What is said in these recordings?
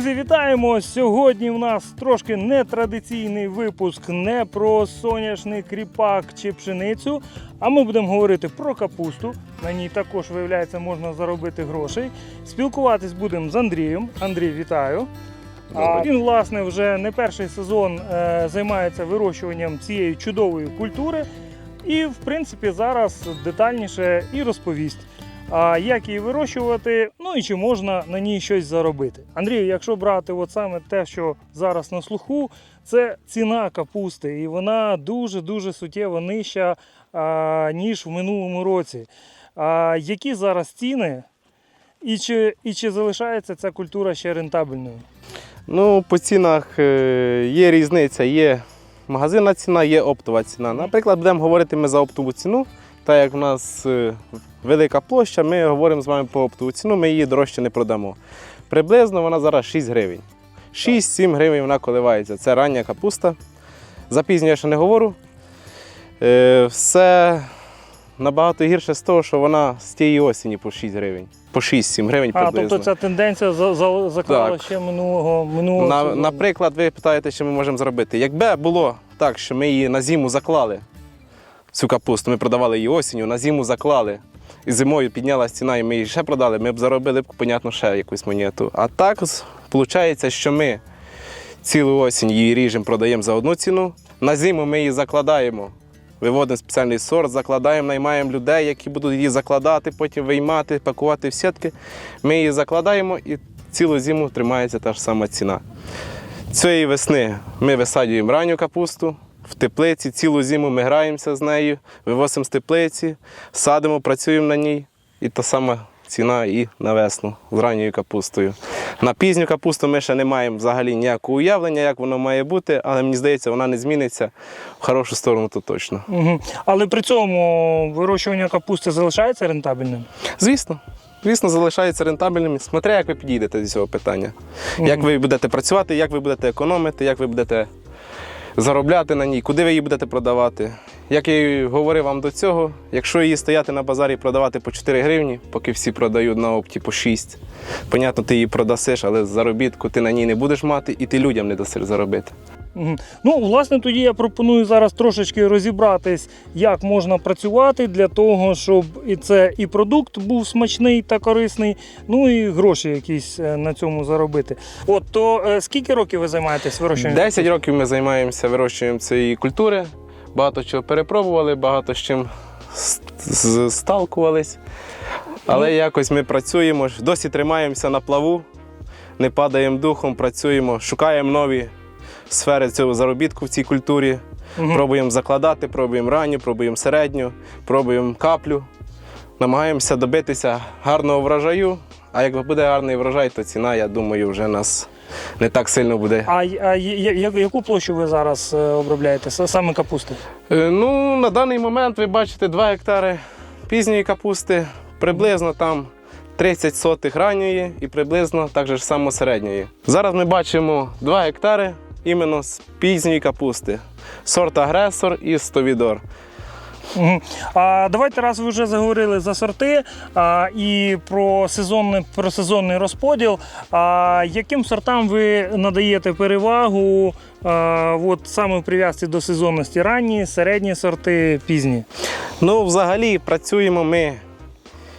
Друзі, вітаємо! Сьогодні в нас трошки нетрадиційний випуск не про соняшник, кріпак чи пшеницю. А ми будемо говорити про капусту. На ній також, виявляється, можна заробити грошей. Спілкуватись будемо з Андрієм. Андрій, вітаю. А він, власне, вже не перший сезон е, займається вирощуванням цієї чудової культури. І, в принципі, зараз детальніше і розповість, а як її вирощувати, ну і чи можна на ній щось заробити. Андрію, якщо брати от саме те, що зараз на слуху, це ціна капусти, і вона дуже-дуже суттєво нижча, а, ніж в минулому році. А, які зараз ціни, і чи, і чи залишається ця культура ще рентабельною? Ну, по цінах е, є різниця. Є магазинна ціна, є оптова ціна. Наприклад, будемо говорити ми за оптову ціну. Так як в нас е, велика площа, ми говоримо з вами по оптову ціну, ми її дорожче не продамо. Приблизно вона зараз 6 гривень. 6-7 гривень вона коливається. Це рання капуста. За пізню я ще не говорю. Е, Все набагато гірше з того, що вона з тієї осені по 6 гривень. По 6-7 гривень А, приблизно. тобто ця тенденція за, за, заклала Так. ще минулого минулого На, наприклад, ви питаєте, що ми можемо зробити. Якби було так, що ми її на зиму заклали, цю капусту, ми продавали її осінню, на зиму заклали, і зимою піднялася ціна, і ми її ще продали, ми б заробили б, понятно, ще якусь монету. А так виходить, що ми цілу осінь її ріжемо, продаємо за одну ціну, на зиму ми її закладаємо. Виводимо спеціальний сорт, закладаємо, наймаємо людей, які будуть її закладати, потім виймати, пакувати в сітки. Ми її закладаємо і цілу зиму тримається та ж сама ціна. Цієї весни ми висаджуємо ранню капусту в теплиці, цілу зиму ми граємося з нею, вивозимо з теплиці, садимо, працюємо на ній. І та сама ціна і на весну з ранньою капустою. На пізню капусту ми ще не маємо взагалі ніякого уявлення, як воно має бути, але мені здається, вона не зміниться в хорошу сторону, то точно. Угу. Але при цьому вирощування капусти залишається рентабельним. Звісно. Звісно, залишається рентабельним, смотря, як ви підійдете до цього питання. Як ви будете працювати, як ви будете економити, як ви будете заробляти на ній, куди ви її будете продавати. Як я і говорив вам до цього, якщо її стояти на базарі і продавати по 4 гривні, поки всі продають на опті по 6, понятно, ти її продасиш, але заробітку ти на ній не будеш мати і ти людям не дасиш заробити. Угу. Ну, власне, тоді я пропоную зараз трошечки розібратись, як можна працювати для того, щоб і це і продукт був смачний та корисний, ну і гроші якісь е, на цьому заробити. От то е, скільки років ви займаєтесь вирощуванням? 10 років ми займаємося вирощуванням цієї культури. Багато чого перепробували, багато з чим сталкувались. Але якось ми працюємо, досі тримаємося на плаву, не падаємо духом, працюємо, шукаємо нові сфери цього заробітку в цій культурі. Мгм. Пробуємо закладати, пробуємо ранню, пробуємо середню, пробуємо каплю. Намагаємося добитися гарного врожаю. А як буде гарний врожай, то ціна, я думаю, вже нас не так сильно буде А, а я- я- яку площу ви зараз е, обробляєте? Саме капусти? Е, Ну, на даний момент ви бачите 2 гектари пізньої капусти, приблизно там 30 сотих ранньої і приблизно так же ж само середньої. Зараз ми бачимо 2 гектари іменно з пізньої капусти. Сорт агресор і стовідор. Угу. А давайте раз ви вже заговорили за сорти а, і про сезонний, про сезонний розподіл. А, яким сортам ви надаєте перевагу а, от саме в прив'язці до сезонності? Ранні, середні сорти, пізні? Ну, взагалі, працюємо ми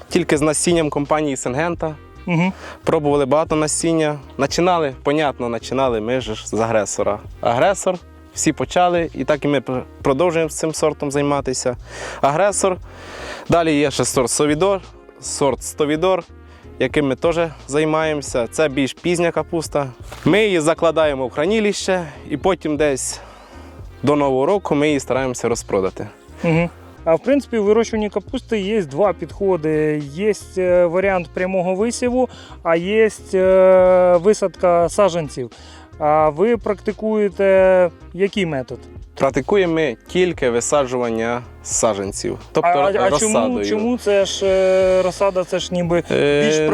тільки з насінням компанії Сенгента. Угу. Пробували багато насіння. Начинали, понятно, начинали ми ж з агресора. Агресор, всі почали, і так і ми продовжуємо цим сортом займатися. Агресор. Далі є ще сорт Совідор, сорт Стовідор, яким ми теж займаємося. Це більш пізня капуста. Ми її закладаємо в хранилище і потім десь до Нового року ми її стараємося розпродати. Угу. В принципі, в вирощуванні капусти є два підходи. Є е, варіант прямого висіву, а є е, висадка саджанців. А ви практикуєте який метод? Практикуємо ми тільки висаджування саджанців, тобто а, а чому, розсадою. чому це ж е, розсада, це ж ніби більш Е,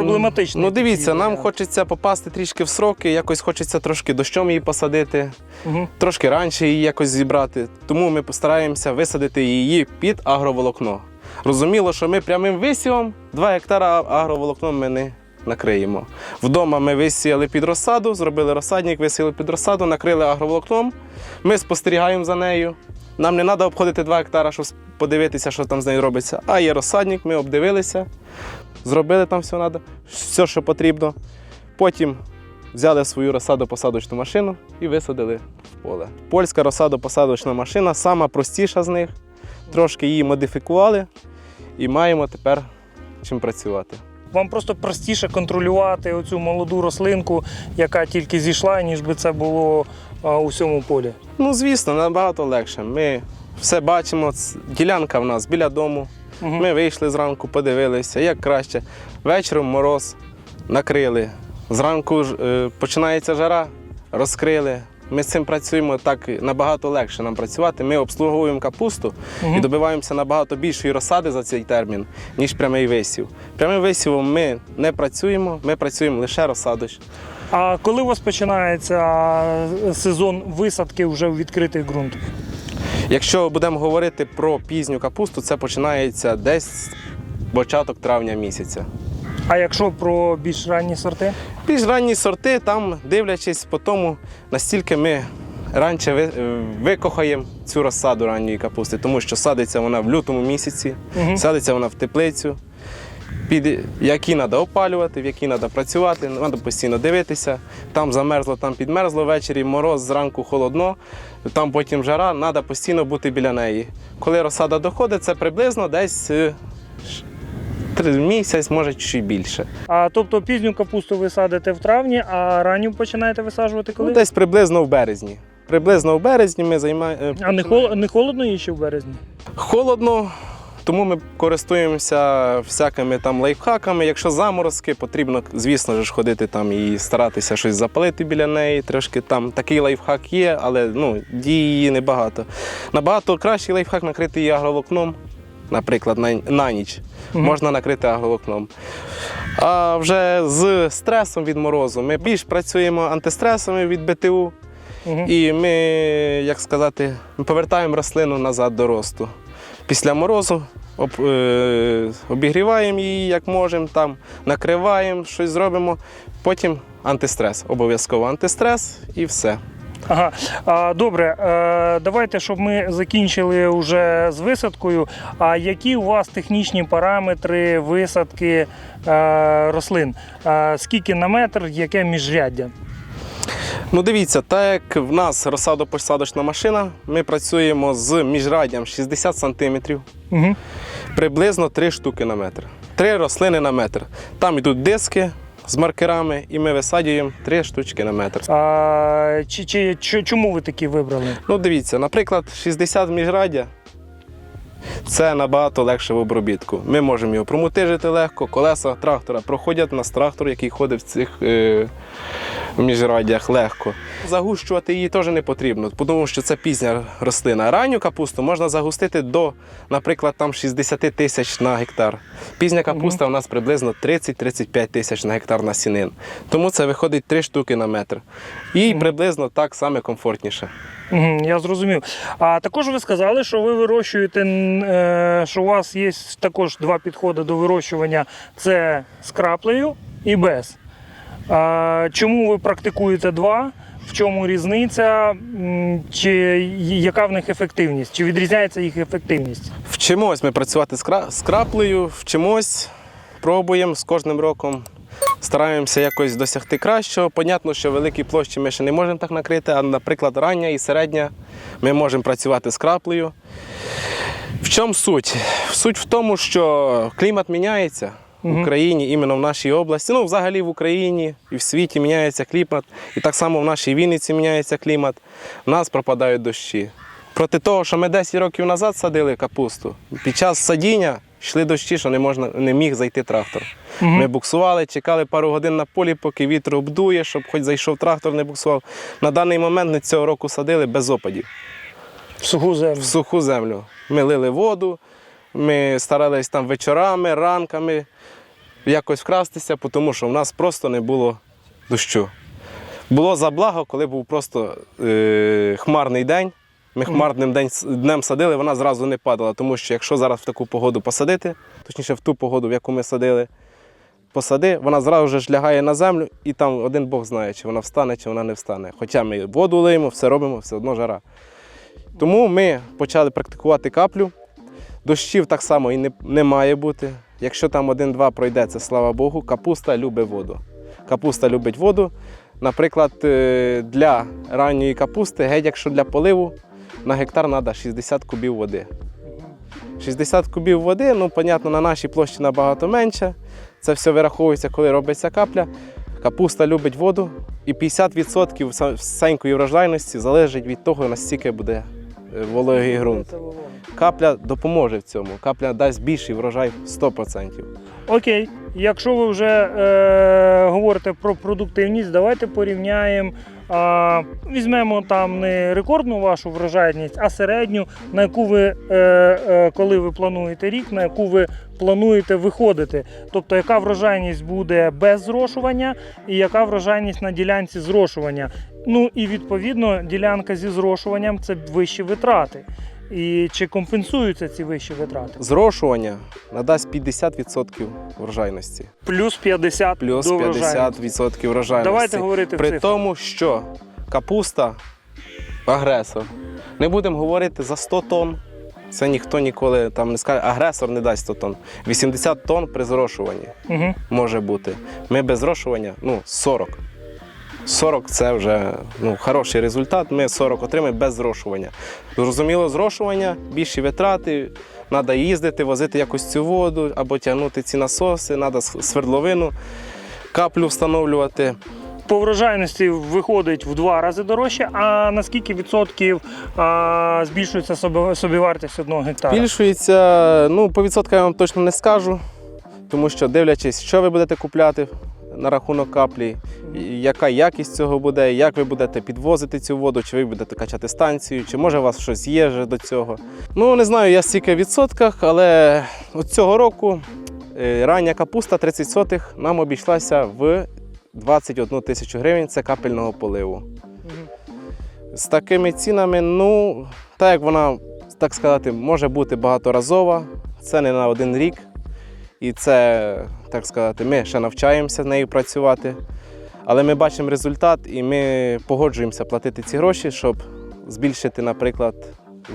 Ну дивіться, нам варіант. хочеться попасти трішки в сроки, якось хочеться трошки дощом її посадити, Угу. трошки раніше її якось зібрати. Тому ми постараємося висадити її під агроволокно. Розуміло, що ми прямим висівом 2 гектара агроволокном ми не накриємо. Вдома ми висіяли під розсаду, зробили розсадник, висіяли під розсаду, накрили агроволокном. Ми спостерігаємо за нею. Нам не треба обходити 2 гектара, щоб подивитися, що там з нею робиться. А є розсадник, ми обдивилися, зробили там все треба, все, що потрібно. Потім взяли свою розсадо-посадочну машину і висадили в поле. Польська розсадо-посадочна машина сама простіша з них. Трошки її модифікували і маємо тепер чим працювати. Вам просто простіше контролювати оцю молоду рослинку, яка тільки зійшла, ніж би це було у всьому полі. Ну, звісно, набагато легше. Ми все бачимо. Ділянка в нас біля дому. Мгм. Ми вийшли зранку, подивилися, як краще. Вечором мороз накрили. Зранку е, починається жара, розкрили. Ми з цим працюємо так набагато легше нам працювати. Ми обслуговуємо капусту і добиваємося набагато більшої розсади за цей термін, ніж прямий висів. Прямим висівом ми не працюємо, ми працюємо лише розсадоч. А коли у вас починається сезон висадки вже в відкритий ґрунт? Якщо будемо говорити про пізню капусту, це починається десь початок травня місяця. А якщо про більш ранні сорти? Більш ранні сорти, там дивлячись по тому, настільки ми раніше е, викохаємо цю розсаду ранньої капусти, тому що садиться вона в лютому місяці, Мгм. садиться вона в теплицю, під які треба опалювати, в які треба працювати, треба постійно дивитися. Там замерзло, там підмерзло, ввечері мороз, зранку холодно, там потім жара, треба постійно бути біля неї. Коли розсада доходить, це приблизно десь е, три- місяць, може чуть більше. А тобто пізню капусту ви садите в травні, а ранню починаєте висаджувати коли? Ну, десь приблизно в березні. Приблизно в березні ми займаємо. А не, хол... не холодно їй ще в березні? Холодно, тому ми користуємося всякими там лайфхаками. Якщо заморозки, потрібно, звісно ж, ходити там і старатися щось запалити біля неї. Трошки там такий лайфхак є, але ну, дії її небагато. Набагато кращий лайфхак накрити її агроволокном, наприклад, на, на ніч. Мгм. Можна накрити агроволокном. А вже з стресом від морозу ми більш працюємо антистресами від БТУ. Угу. І ми, як сказати, повертаємо рослину назад до росту. Після морозу об, е, обігріваємо її як можемо, там, накриваємо, щось зробимо. Потім антистрес. Обов'язково антистрес і все. Ага, а, добре. Е, давайте, щоб ми закінчили вже з висадкою. А які у вас технічні параметри висадки е, рослин? Е, скільки на метр, яке міжряддя? Ну, дивіться, так як в нас розсадо-посадочна машина, ми працюємо з міжраддям 60 см, Угу. приблизно 3 штуки на метр. Три рослини на метр. Там йдуть диски з маркерами, і ми висаджуємо три штучки на метр. А, чи, чи, чи, чому ви такі вибрали? Ну, дивіться, наприклад, 60 міжрадя. це набагато легше в обробітку. Ми можемо його промутижити легко, колеса трактора проходять у нас трактор, який ходить в цих е, міжраддях легко. Загущувати її теж не потрібно, тому що це пізня рослина. Ранню капусту можна загустити до, наприклад, там 60 тисяч на гектар. Пізня капуста у нас приблизно 30-35 тисяч на гектар насінин. Тому це виходить 3 штуки на метр. І приблизно так саме комфортніше. Я зрозумів. А також ви сказали, що ви вирощуєте, е, що у вас є також два підходи до вирощування: це з краплею і без. Чому ви практикуєте два? В чому різниця? Чи яка в них ефективність? Чи відрізняється їх ефективність? Вчимось ми працювати з краплею, вчимось, пробуємо з кожним роком. Стараємося якось досягти кращого. Понятно, що великі площі ми ще не можемо так накрити, а, наприклад, рання і середня ми можемо працювати з краплею. В чому суть? Суть в тому, що клімат міняється в Україні, іменно в нашій області. Ну, взагалі в Україні і в світі міняється клімат. І так само в нашій Вінниці міняється клімат. В нас пропадають дощі. Проти того, що ми 10 років назад садили капусту, під час садіння йшли дощі, що не можна не міг зайти трактор. Ми буксували, чекали пару годин на полі, поки вітер обдує, щоб хоч зайшов трактор, не буксував. На даний момент ми цього року садили без опадів В суху землю. в суху землю. Ми лили воду, ми старались там вечорами, ранками якось вкрастися, тому що в нас просто не було дощу. Було заблаго, коли був просто е, хмарний день. Ми хмарним день, днем садили, вона зразу не падала, тому що якщо зараз в таку погоду посадити, точніше в ту погоду, в яку ми садили, посади, вона зразу ж лягає на землю, і там один Бог знає, чи вона встане, чи вона не встане. Хоча ми воду лиємо, все робимо, все одно жара. Тому ми почали практикувати каплю. Дощів так само і не, не має бути. Якщо там один-два пройде, це слава Богу, капуста любить воду. Капуста любить воду. Наприклад, е, для ранньої капусти, геть якщо для поливу, на гектар треба 60 кубів води. 60 кубів води, ну, понятно, на нашій площі набагато менше. Це все вираховується, коли робиться капля. Капуста любить воду, і 50% са- всенької врожайності залежить від того, наскільки буде е, вологий ґрунт. Капля допоможе в цьому. Капля дасть більший врожай 100%. Окей, якщо ви вже е, говорите про продуктивність, давайте порівняємо. А, візьмемо там не рекордну вашу врожайність, а середню, на яку ви, е, е, коли ви плануєте рік, на яку ви плануєте виходити. Тобто, яка врожайність буде без зрошування і яка врожайність на ділянці зрошування. Ну і відповідно ділянка зі зрошуванням це вищі витрати. І чи компенсуються ці вищі витрати? Зрошування надасть 50% врожайності, Плюс 50 плюс до 50% врожайності. Давайте говорити в При цифрах. тому, що капуста агресор. Не будемо говорити за 100 тонн. Це ніхто ніколи там не скаже, агресор не дасть 100 тонн. 80 тонн при зрошуванні Угу. може бути. Ми без зрошування ну, 40. 40 це вже ну, хороший результат. Ми 40 отримаємо без зрошування. Зрозуміло, зрошування, більші витрати. Треба їздити, возити якось цю воду або тягнути ці насоси, треба свердловину, каплю встановлювати. По врожайності виходить в два рази дорожче, а на скільки відсотків а, збільшується собівартість одного гектара? Збільшується, ну, по відсоткам я вам точно не скажу, тому що дивлячись, що ви будете купляти на рахунок каплі, яка якість цього буде, як ви будете підвозити цю воду, чи ви будете качати станцію, чи може у вас щось є вже до цього. Ну, не знаю, я стільки в відсотках, але цього року е, рання капуста 30 сотих нам обійшлася в 21 тисячу гривень, це капельного поливу. З такими цінами, ну, так як вона, так сказати, може бути багаторазова, це не на один рік. І це, так сказати, ми ще навчаємося з нею працювати. Але ми бачимо результат і ми погоджуємося платити ці гроші, щоб збільшити, наприклад,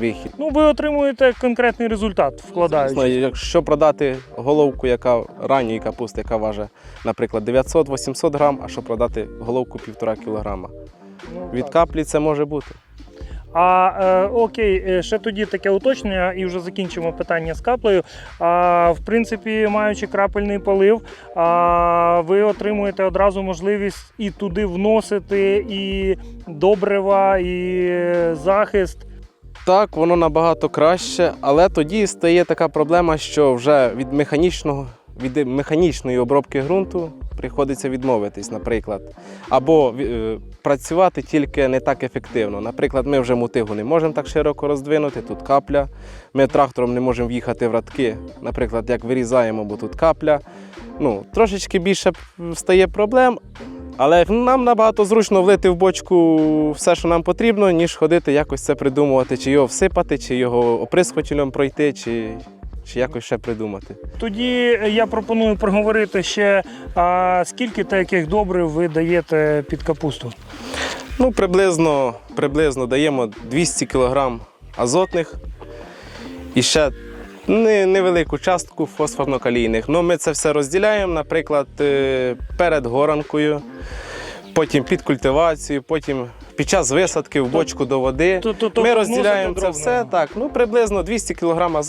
вихід. Ну, ви отримуєте конкретний результат, вкладаючи. Звісно, Якщо продати головку, яка ранньої капусти, яка важить, наприклад, 900-800 грам, а щоб продати головку 1,5 кілограма. Ну, Від каплі це може бути. А е, окей, е, ще тоді таке уточнення, і вже закінчимо питання з каплею. А, в принципі, маючи крапельний полив, а, ви отримуєте одразу можливість і туди вносити і добрива, і захист. Так, воно набагато краще, але тоді стає така проблема, що вже від механічного від механічної обробки ґрунту приходиться відмовитись, наприклад, або е, працювати тільки не так ефективно. Наприклад, ми вже мотигу не можемо так широко роздвинути, тут капля. Ми трактором не можемо в'їхати в радки, наприклад, як вирізаємо, бо тут капля. Ну, трошечки більше стає проблем, але нам набагато зручно влити в бочку все, що нам потрібно, ніж ходити якось це придумувати, чи його всипати, чи його оприскувачем пройти, чи, чи якось ще придумати. Тоді я пропоную проговорити ще, а, скільки та яких добрив ви даєте під капусту. Ну, приблизно, приблизно даємо 200 кг азотних і ще не- невелику частку фосфорно-калійних. Ну, ми це все розділяємо, наприклад, е, перед горанкою, потім під культивацією, потім під час висадки в бочку до води. То- то- то Ми розділяємо це все так. Ну, приблизно 200 кг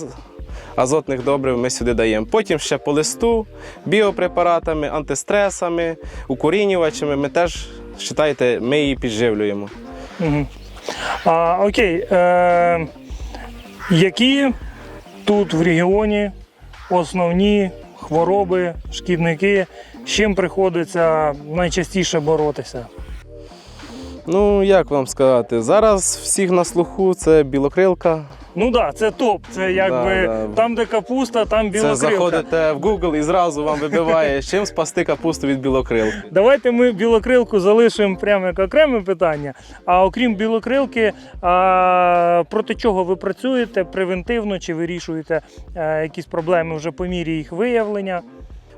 азотних добрив ми сюди даємо. Потім ще по листу, біопрепаратами, антистресами, укорінювачами. Ми теж, вважайте, ми її підживлюємо. Угу. А, окей. Е, які тут в регіоні основні хвороби, шкідники, з чим приходиться найчастіше боротися? Ну, як вам сказати, зараз всіх на слуху це білокрилка. Ну так, да, це топ. Це якби Да, да. там, де капуста, там Це білокрилка. заходите в Google і зразу вам вибиває, з чим спасти капусту від білокрил. Давайте ми білокрилку залишимо прямо як окреме питання. А окрім білокрилки, а, проти чого ви працюєте превентивно чи вирішуєте е, якісь проблеми вже по мірі їх виявлення?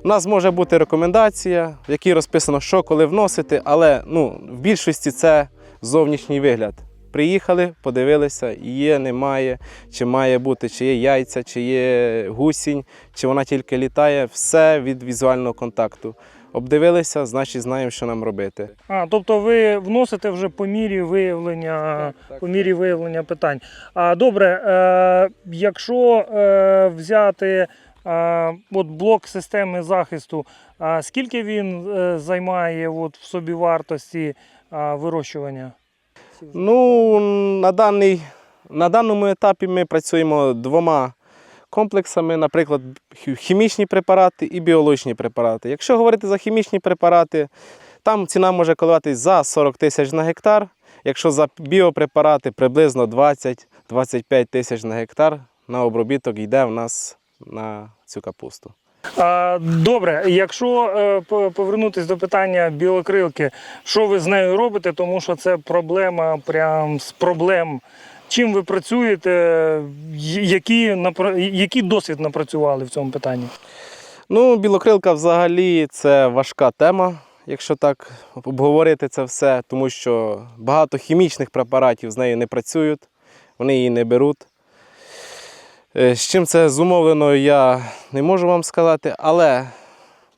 У нас може бути рекомендація, в якій розписано, що коли вносити, але ну, в більшості це зовнішній вигляд. Приїхали, подивилися, є, немає, чи має бути, чи є яйця, чи є гусінь, чи вона тільки літає. Все від візуального контакту. Обдивилися, значить знаємо, що нам робити. А, тобто ви вносите вже по мірі виявлення, Так, так. по мірі виявлення питань. А добре, е, якщо е, взяти е, от блок системи захисту, а скільки він е, займає от, в собі вартості е, вирощування? Ну, на, даний, на даному етапі ми працюємо двома комплексами, наприклад, хімічні препарати і біологічні препарати. Якщо говорити за хімічні препарати, там ціна може коливатись за 40 тисяч на гектар. Якщо за біопрепарати приблизно 20-25 тисяч на гектар на обробіток йде в нас на цю капусту. Добре, якщо е, по- повернутись до питання білокрилки, що ви з нею робите, тому що це проблема прям з проблем. Чим ви працюєте, які, який досвід напрацювали в цьому питанні? Ну, білокрилка взагалі це важка тема, якщо так обговорити це все, тому що багато хімічних препаратів з нею не працюють, вони її не беруть. Е, З чим це зумовлено, я не можу вам сказати, але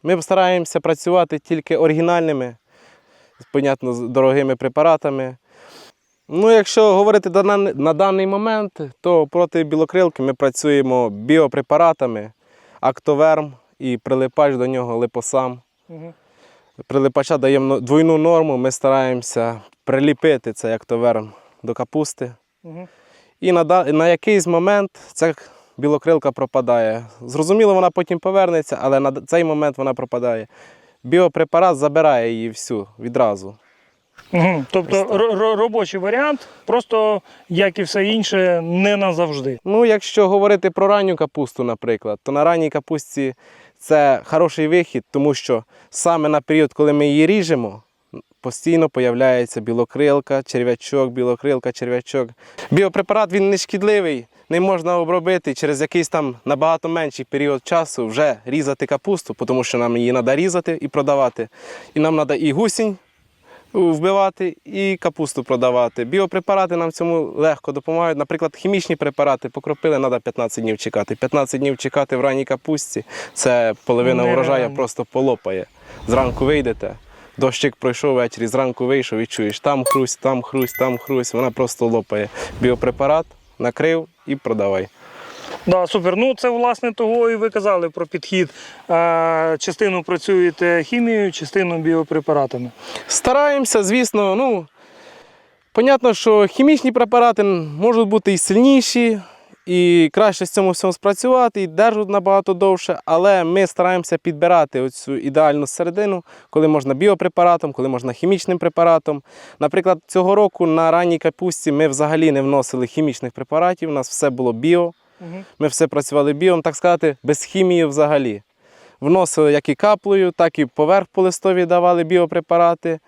ми стараємося працювати тільки оригінальними, понятно, з дорогими препаратами. Ну, якщо говорити на, даний момент, то проти білокрилки ми працюємо біопрепаратами, актоверм і прилипач до нього липосам. Угу. Прилипача даємо двойну норму, ми стараємося приліпити цей актоверм до капусти. Угу. І на, на якийсь момент ця білокрилка пропадає. Зрозуміло, вона потім повернеться, але на цей момент вона пропадає. Біопрепарат забирає її всю відразу. Угу. Тобто робочий варіант, просто як і все інше, не назавжди. Ну, якщо говорити про ранню капусту, наприклад, то на ранній капусті це хороший вихід, тому що саме на період, коли ми її ріжемо, постійно появляється білокрилка, черв'ячок, білокрилка, черв'ячок. Біопрепарат він не шкідливий, не можна обробити через якийсь там набагато менший період часу вже різати капусту, тому що нам її треба різати і продавати. І нам треба і гусінь вбивати і капусту продавати. Біопрепарати нам цьому легко допомагають. Наприклад, хімічні препарати покропили, треба 15 днів чекати. 15 днів чекати в ранній капусті це половина урожаю просто полопає. Зранку вийдете. Дощик пройшов ввечері, зранку вийшов і чуєш, там хрусь, там хрусь, там хрусь, вона просто лопає. Біопрепарат накрив і продавай. Да, супер. Ну це власне того і ви казали про підхід. Е, частину працюєте хімією, частину біопрепаратами. Стараємося, звісно, ну, понятно, що хімічні препарати можуть бути і сильніші, і краще з цьому всьому спрацювати, і держать набагато довше, але ми стараємося підбирати оцю ідеальну середину, коли можна біопрепаратом, коли можна хімічним препаратом. Наприклад, цього року на ранній капусті ми взагалі не вносили хімічних препаратів, у нас все було біо. Ми все працювали біом, так сказати, без хімії взагалі. Вносили як і каплею, так і поверх по листові давали біопрепарати.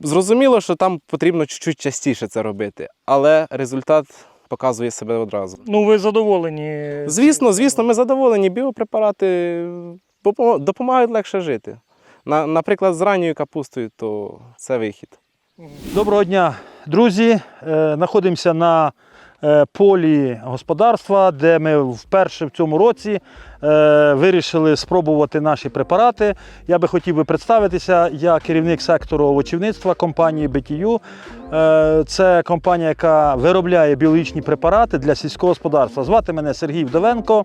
Зрозуміло, що там потрібно чуть-чуть частіше це робити, але результат показує себе одразу. Ну ви задоволені? Звісно, звісно, ми задоволені. Біопрепарати допомагають легше жити. Наприклад, з ранньою капустою, то це вихід. Доброго дня, друзі. Е, Знаходимося на полі господарства, де ми вперше в цьому році е, вирішили спробувати наші препарати. Я би хотів би представитися. Я керівник сектору овочівництва компанії BTU. Е, Це компанія, яка виробляє біологічні препарати для сільського господарства. Звати мене Сергій Вдовенко.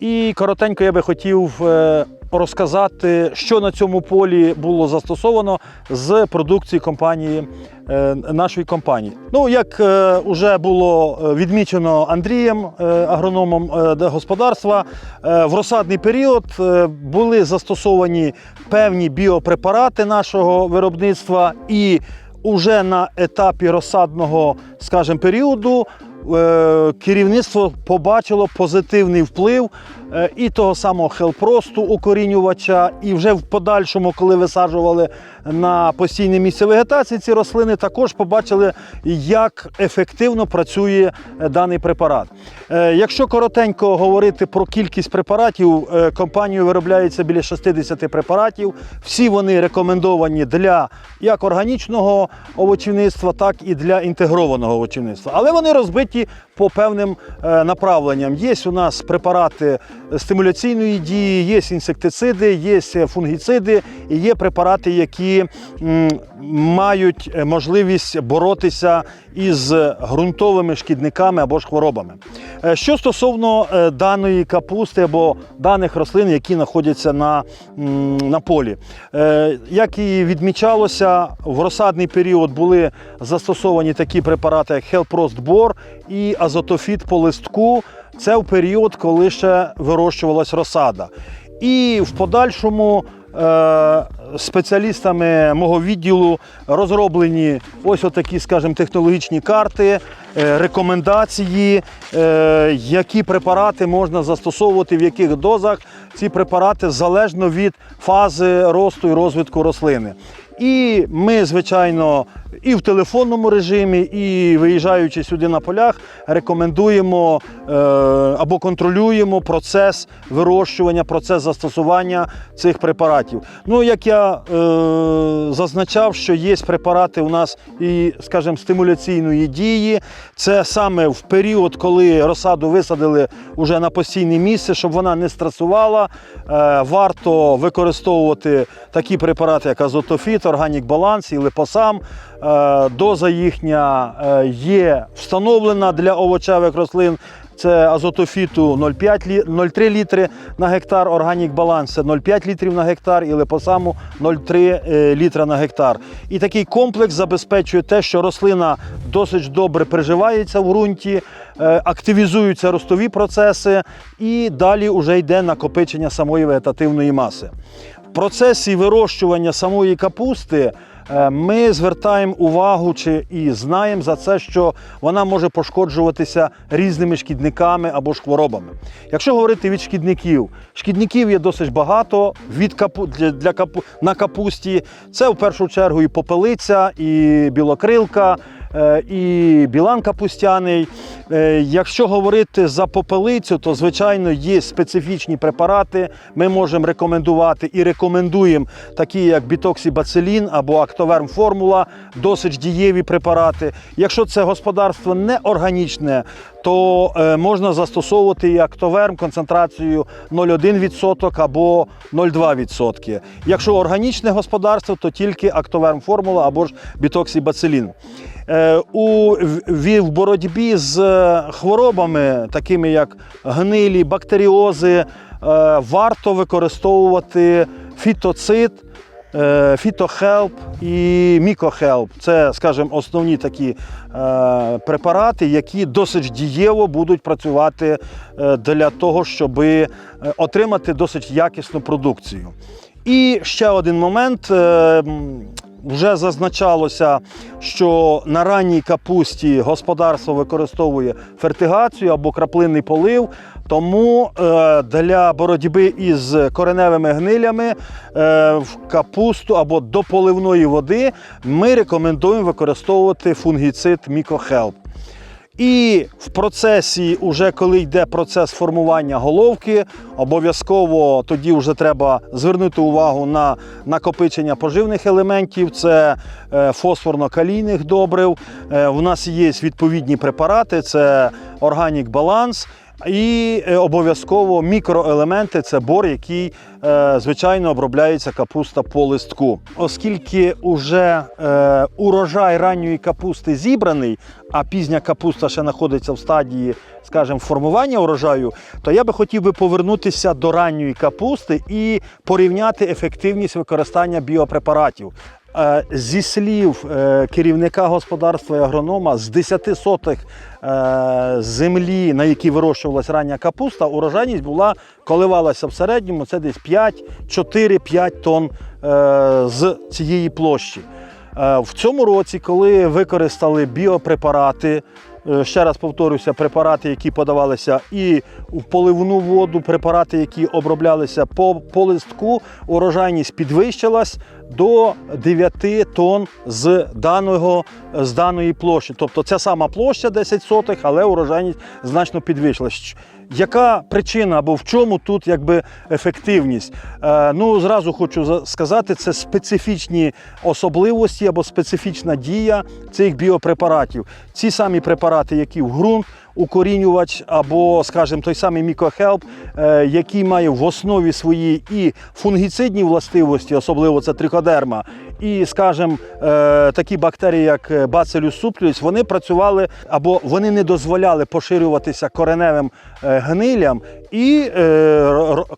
І коротенько я би хотів е, розказати, що на цьому полі було застосовано з продукції компанії е, нашої компанії. Ну, як вже було е, відмічено Андрієм, е, агрономом е, господарства, е, в розсадний період е, були застосовані певні біопрепарати нашого виробництва і Уже на етапі розсадного, скажімо, періоду е, керівництво побачило позитивний вплив е, і того самого хелпросту укорінювача, і вже в подальшому, коли висаджували на постійне місце вегетації ці рослини, також побачили, як ефективно працює е, даний препарат. Е, Якщо коротенько говорити про кількість препаратів, е, компанією виробляється біля 60 препаратів. Всі вони рекомендовані для як органічного овочівництва, так і для інтегрованого овочівництва. Але вони розбиті по певним направленням. Є у нас препарати стимуляційної дії, є інсектициди, є фунгіциди і є препарати, які мають е, можливість боротися із ґрунтовими шкідниками або ж хворобами. Е, Що стосовно е, даної капусти або даних рослин, які знаходяться на, на полі, як і відмічалося, в розсадний період були застосовані такі препарати, як Хелпрост Бор і Азотофіт по листку. Це в період, коли ще вирощувалась розсада. І в подальшому спеціалістами мого відділу розроблені ось отакі, скажімо, технологічні карти, е, рекомендації, е, які препарати можна застосовувати, в яких дозах ці препарати залежно від фази росту і розвитку рослини. І ми, звичайно, і в телефонному режимі, і виїжджаючи сюди на полях, рекомендуємо е, або контролюємо процес вирощування, процес застосування цих препаратів. Ну, як я е, зазначав, що є препарати у нас і, скажімо, стимуляційної дії. Це саме в період, коли розсаду висадили уже на постійне місце, щоб вона не стресувала. Е, варто використовувати такі препарати, як азотофіт, органік баланс і липосам. Е, Доза їхня е, є встановлена для овочевих рослин. Це азотофіту 0,5 лі- 0,3 літри на гектар, органік баланс 0,5 літрів на гектар і липосаму 0,3 е, літра на гектар. І такий комплекс забезпечує те, що рослина досить добре приживається в ґрунті, активізуються ростові процеси і далі вже йде накопичення самої вегетативної маси. В процесі вирощування самої капусти ми звертаємо увагу чи і знаємо за це, що вона може пошкоджуватися різними шкідниками або ж хворобами. Якщо говорити від шкідників, шкідників є досить багато від капу, для, для капу, на капусті. Це в першу чергу і попелиця, і білокрилка. Е, І білан капустяний. Е, Якщо говорити за попелицю, то звичайно є специфічні препарати. Ми можемо рекомендувати і рекомендуємо такі, як бітоксібацилін або актоверм формула, досить дієві препарати. Якщо це господарство не органічне, то е, можна застосовувати і актоверм концентрацією 0,1% або 0,2%. Якщо органічне господарство, то тільки актоверм формула або ж бітоксібацилін. Е, У в- боротьбі з е, хворобами, такими як гнилі, бактеріози, е, варто використовувати фітоцид, фітохелп і мікохелп. Це, скажімо, основні такі препарати, які досить дієво будуть працювати для того, щоб отримати досить якісну продукцію. І ще один момент. Вже зазначалося, що на ранній капусті господарство використовує фертигацію або краплинний полив. Тому е, для боротьби із кореневими гнилями е, в капусту або до поливної води ми рекомендуємо використовувати фунгіцид Мікохелп. І в процесі, уже коли йде процес формування головки, обов'язково тоді вже треба звернути увагу на накопичення поживних елементів, це е, фосфорно-калійних добрив. Е, У нас є відповідні препарати, це органік баланс. І е, обов'язково мікроелементи це бор, який е, звичайно обробляється капуста по листку. Оскільки уже е, урожай ранньої капусти зібраний, а пізня капуста ще знаходиться в стадії, скажімо, формування урожаю, то я би хотів би повернутися до ранньої капусти і порівняти ефективність використання біопрепаратів. Е, Зі слів е, керівника господарства і агронома, з 10 сотих е, землі, на якій вирощувалася рання капуста, урожайність була коливалася в середньому це десь 5, 4-5 тонн з цієї площі. В цьому році, коли використали біопрепарати, ще раз повторюся, препарати, які подавалися і в поливну воду, препарати, які оброблялися по, по листку, урожайність підвищилась до 9 тонн з, даного, з даної площі. Тобто це сама площа 10 сотих, але урожайність значно підвищилась. Яка причина або в чому тут якби ефективність? Е, ну, зразу хочу сказати, це специфічні особливості або специфічна дія цих біопрепаратів. Ці самі препарати, які в ґрунт, укорінювач або, скажімо, той самий мікохелп, е, який має в основі свої і фунгіцидні властивості, особливо це триходерма, і, скажімо, е, такі бактерії, як е, Bacillus subtilis, вони працювали або вони не дозволяли поширюватися кореневим гнилям, і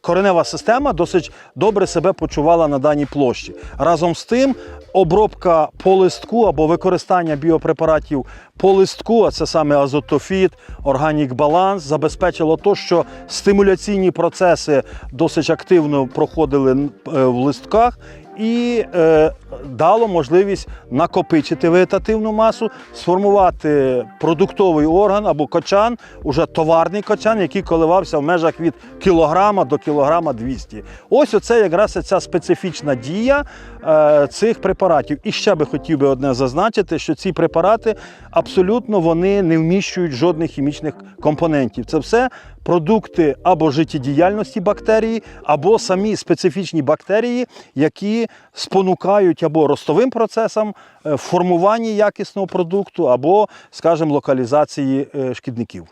коренева система досить добре себе почувала на даній площі. Разом з тим, обробка по листку або використання біопрепаратів по листку, а це саме азотофіт, органік баланс, забезпечило то, що стимуляційні процеси досить активно проходили е, в листках. І е, дало можливість накопичити вегетативну масу, сформувати продуктовий орган або кочан, уже товарний кочан, який коливався в межах від кілограма до кілограма 200. Ось оце якраз ця специфічна дія е, цих препаратів. І ще би хотів би одне зазначити, що ці препарати абсолютно вони не вміщують жодних хімічних компонентів. Це все продукти або життєдіяльності бактерії, або самі специфічні бактерії, які спонукають або ростовим процесам е, в формуванні якісного продукту, або, скажімо, локалізації е, шкідників.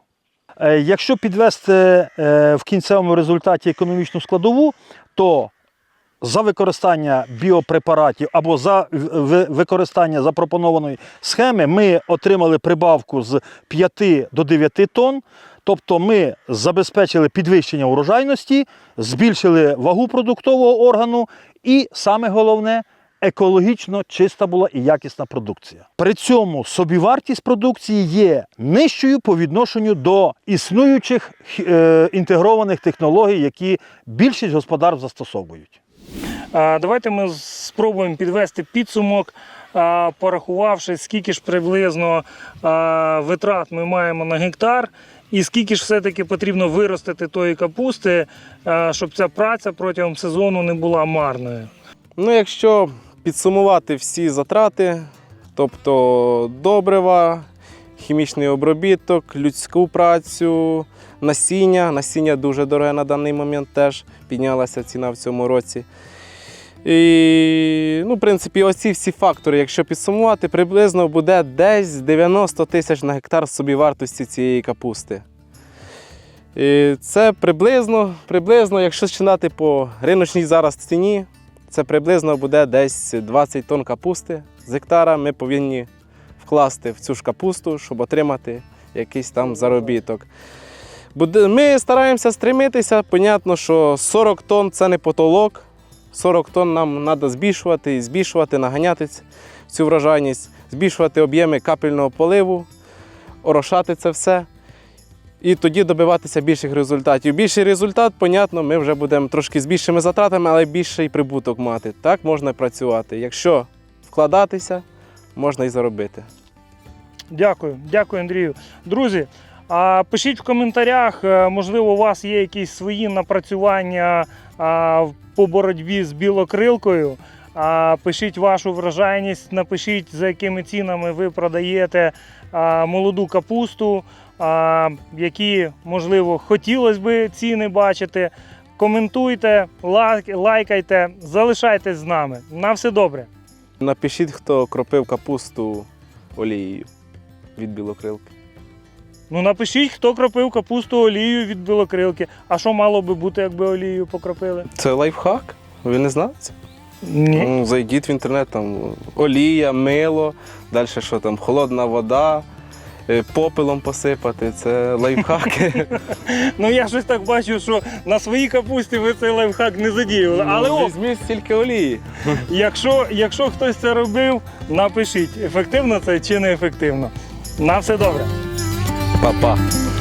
Е, Якщо підвести в кінцевому результаті економічну складову, то за використання біопрепаратів або за використання запропонованої схеми ми отримали прибавку з 5 до 9 тонн. Тобто ми забезпечили підвищення урожайності, збільшили вагу продуктового органу і саме головне. Екологічно чиста була і якісна продукція. При цьому собівартість продукції є нижчою по відношенню до існуючих е, інтегрованих технологій, які більшість господарств застосовують. Давайте ми спробуємо підвести підсумок, порахувавши, скільки ж приблизно витрат ми маємо на гектар, і скільки ж все-таки потрібно виростити тої капусти, щоб ця праця протягом сезону не була марною. Ну, якщо підсумувати всі затрати, тобто добрива, хімічний обробіток, людську працю, насіння. Насіння дуже дороге на даний момент теж піднялася ціна в цьому році. І, ну, в принципі, оці всі фактори, якщо підсумувати, приблизно буде десь 90 тисяч на гектар собівартості цієї капусти. І це приблизно, приблизно, якщо починати по риночній зараз ціні, це приблизно буде десь 20 тонн капусти з гектара. Ми повинні вкласти в цю ж капусту, щоб отримати якийсь там заробіток. Ми стараємося стремитися. Понятно, що 40 тонн це не потолок. 40 тонн нам треба збільшувати і збільшувати, наганяти цю врожайність, збільшувати об'єми капельного поливу, орошати це все. І тоді добиватися більших результатів. Більший результат, понятно, ми вже будемо трошки з більшими затратами, але більший прибуток мати. Так можна працювати. Якщо вкладатися, можна і заробити. Дякую, дякую, Андрію. Друзі, пишіть в коментарях, е, можливо, у вас є якісь свої напрацювання по боротьбі з білокрилкою. А, Пишіть вашу вражайність, напишіть, за якими цінами ви продаєте молоду капусту, які, можливо, хотілося б ціни бачити. Коментуйте, лайкайте, залишайтесь з нами. На все добре. Напишіть, хто кропив капусту олією від білокрилки. Ну напишіть, хто кропив капусту олією від білокрилки. А що мало би бути, якби олією покропили? Це лайфхак? Ви не знаєте? Ні. Ну, зайдіть в інтернет, там олія, мило, далі що там, холодна вода, е, попелом посипати. Це лайфхаки. Ну я щось так бачу, що на своїй капусті ви цей лайфхак не задіяли. Але Ну, візьміть стільки олії. якщо, якщо хтось це робив, напишіть, ефективно це чи не ефективно. На все добре. papá.